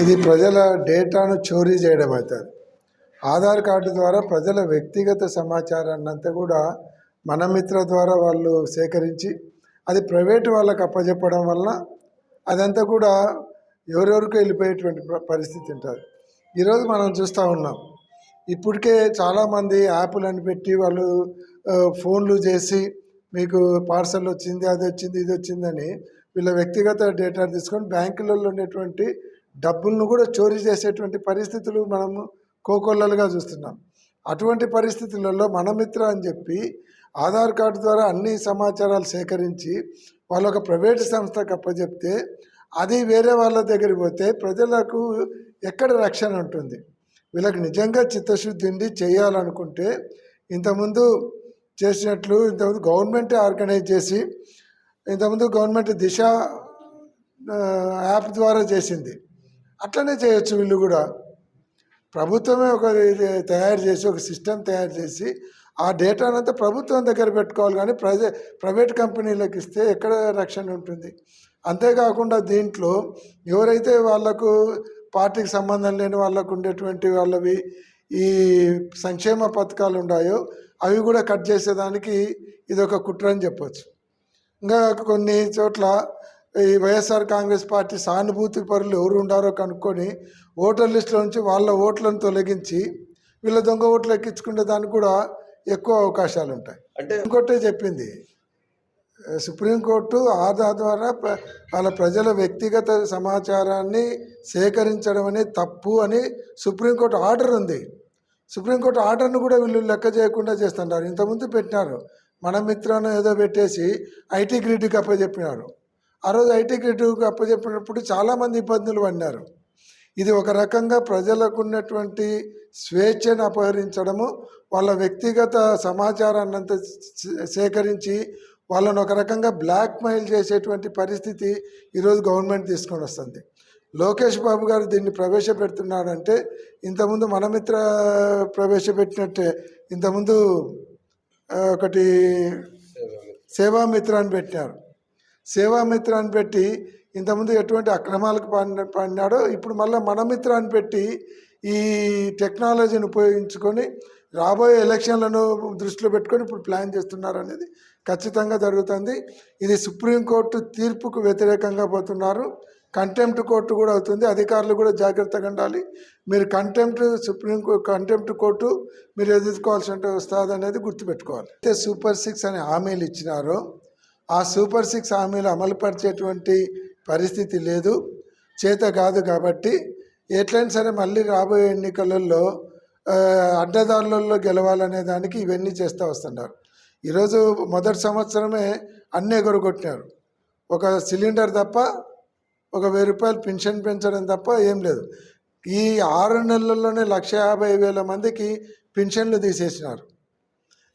ఇది ప్రజల డేటాను చోరీ చేయడం అవుతుంది ఆధార్ కార్డు ద్వారా ప్రజల వ్యక్తిగత సమాచారాన్ని అంతా కూడా మన మిత్ర ద్వారా వాళ్ళు సేకరించి అది ప్రైవేట్ వాళ్ళకి అప్పచెప్పడం వలన అదంతా కూడా ఎవరెవరికో వెళ్ళిపోయేటువంటి పరిస్థితి ఉంటుంది. ఈరోజు మనం చూస్తూ ఉన్నాం. ఇప్పటికే చాలామంది యాప్లు అని పెట్టి వాళ్ళు ఫోన్లు చేసి మీకు పార్సల్ వచ్చింది అది వచ్చింది ఇది వచ్చిందని వీళ్ళ వ్యక్తిగత డేటా తీసుకొని బ్యాంకులలో ఉండేటువంటి డబ్బులను కూడా చోరీ చేసేటువంటి పరిస్థితులు మనము కోకొల్లలుగా చూస్తున్నాం. అటువంటి పరిస్థితులలో మనమిత్ర అని చెప్పి ఆధార్ కార్డు ద్వారా అన్ని సమాచారాలు సేకరించి వాళ్ళ ఒక ప్రైవేట్ సంస్థకు అప్పచెప్తే అది వేరే వాళ్ళ దగ్గరికి పోతే ప్రజలకు ఎక్కడ రక్షణ ఉంటుంది? వీళ్ళకి నిజంగా చిత్తశుద్ధి ఉండి చేయాలనుకుంటే ఇంతకుముందు చేసినట్లు ఇంతకుముందు గవర్నమెంట్ ఆర్గనైజ్ చేసి ఇంతకుముందు గవర్నమెంట్ దిశ యాప్ ద్వారా చేసింది. అట్లనే చేయొచ్చు వీళ్ళు కూడా. ప్రభుత్వమే ఒక ఇది తయారు చేసి ఒక సిస్టమ్ తయారు చేసి ఆ డేటానంతా ప్రభుత్వం దగ్గర పెట్టుకోవాలి. కానీ ప్రైవే ప్రైవేట్ కంపెనీలకు ఇస్తే ఎక్కడ రక్షణ ఉంటుంది? అంతేకాకుండా దీంట్లో ఎవరైతే వాళ్ళకు పార్టీకి సంబంధం లేని వాళ్ళకు ఉండేటువంటి వాళ్ళవి ఈ సంక్షేమ పథకాలు ఉన్నాయో అవి కూడా కట్ చేసేదానికి ఇది ఒక కుట్ర అని చెప్పొచ్చు. ఇంకా కొన్ని చోట్ల ఈ వైఎస్ఆర్ కాంగ్రెస్ పార్టీ సానుభూతి పరులు ఎవరు ఉండారో కనుక్కొని ఓటర్ లిస్టులో నుంచి వాళ్ళ ఓట్లను తొలగించి వీళ్ళ దొంగ ఓట్లు ఎక్కించుకునే దానికి కూడా ఎక్కువ అవకాశాలు ఉంటాయి. అంటే ఇంకోటే చెప్పింది. సుప్రీంకోర్టు ఆధార్ ద్వారా వాళ్ళ ప్రజల వ్యక్తిగత సమాచారాన్ని సేకరించడం అనేది తప్పు అని సుప్రీంకోర్టు ఆర్డర్ ఉంది. సుప్రీంకోర్టు ఆర్డర్ను కూడా వీళ్ళు లెక్క చేయకుండా చేస్తున్నారు ఇంతకుముందు పెట్టినారు. మన మిత్రాన్ని ఏదో పెట్టేసి ఐటీ గ్రిడ్కి అప్పచెప్పినారు. ఆ రోజు ఐటీ గ్రిడ్కి అప్పచెప్పినప్పుడు చాలామంది ఇబ్బందులు పడినారు. ఇది ఒక రకంగా ప్రజలకు ఉన్నటువంటి స్వేచ్ఛను అపహరించడము వాళ్ళ వ్యక్తిగత సమాచారాన్ని అంతా సేకరించి వాళ్ళని ఒక రకంగా బ్లాక్మెయిల్ చేసేటువంటి పరిస్థితి ఈరోజు గవర్నమెంట్ తీసుకొని వస్తుంది. లోకేష్ బాబు గారు దీన్ని ప్రవేశపెడుతున్నాడంటే ఇంతకుముందు మనమిత్ర ప్రవేశపెట్టినట్టే ఇంతకుముందు ఒకటి సేవామిత్ర. అని పెట్టినారు సేవామిత్రాన్ని పెట్టి ఇంతకుముందు ఎటువంటి అక్రమాలకు పడిన పడినాడో ఇప్పుడు మళ్ళీ మనమిత్రాన్ని పెట్టి ఈ టెక్నాలజీని ఉపయోగించుకొని రాబోయే ఎలక్షన్లను దృష్టిలో పెట్టుకొని ఇప్పుడు ప్లాన్ చేస్తున్నారు అనేది ఖచ్చితంగా జరుగుతుంది. ఇది సుప్రీంకోర్టు తీర్పుకు వ్యతిరేకంగా పోతున్నారు. కంటెంప్ట్ కోర్టు కూడా అవుతుంది. అధికారులు కూడా జాగ్రత్తగా ఉండాలి. మీరు కంటెంప్ట్ సుప్రీం కంటెంప్ట్ కోర్టు మీరు ఎదుర్కోవాల్సిన వస్తుంది అనేది గుర్తుపెట్టుకోవాలి. అయితే సూపర్ సిక్స్ అనే హామీలు ఇచ్చినారు. ఆ సూపర్ సిక్స్ హామీలు అమలుపరిచేటువంటి పరిస్థితి లేదు. చేత కాదు కాబట్టి ఎట్లయినా సరే మళ్ళీ రాబోయే ఎన్నికలలో అడ్డదారులలో గెలవాలనే దానికి ఇవన్నీ చేస్తూ వస్తున్నారు. ఈరోజు మొదటి సంవత్సరమే అన్నీ ఎగరగొట్టినారు ఒక సిలిండర్ తప్ప ఒక వెయ్యి రూపాయలు పెన్షన్ పెంచడం తప్ప ఏం లేదు. ఈ ఆరు నెలల్లోనే లక్ష యాభై వేల మందికి పెన్షన్లు తీసేసినారు.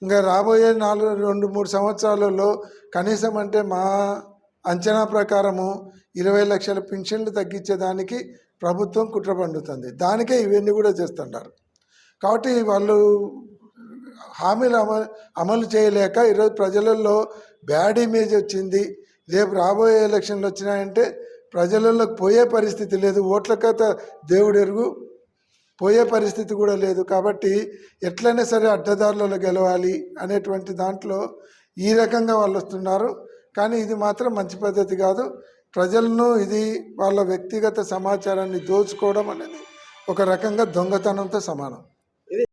ఇంకా రాబోయే నాలుగు రెండు మూడు సంవత్సరాలలో కనీసం అంటే మా అంచనా ప్రకారము ఇరవై లక్షల పెన్షన్లు తగ్గించేదానికి ప్రభుత్వం కుట్ర పండుతుంది. దానికే ఇవన్నీ కూడా చేస్తున్నారు కాబట్టి వాళ్ళు హామీలు అమ అమలు చేయలేక ఈరోజు ప్రజలలో బ్యాడ్ ఇమేజ్ వచ్చింది. రేపు రాబోయే ఎలక్షన్లు వచ్చినాయంటే ప్రజలలోకి పోయే పరిస్థితి లేదు. ఓట్ల కథ దేవుడెరుగు. పోయే పరిస్థితి కూడా లేదు. కాబట్టి ఎట్లయినా సరే అడ్డదారులలో గెలవాలి అనేటువంటి దాంట్లో ఈ రకంగా వాళ్ళు వస్తున్నారు. కానీ ఇది మాత్రం మంచి పద్ధతి కాదు. ప్రజలను ఇది వాళ్ళ వ్యక్తిగత సమాచారాన్ని దోచుకోవడం అనేది ఒక రకంగా దొంగతనంతో సమానం.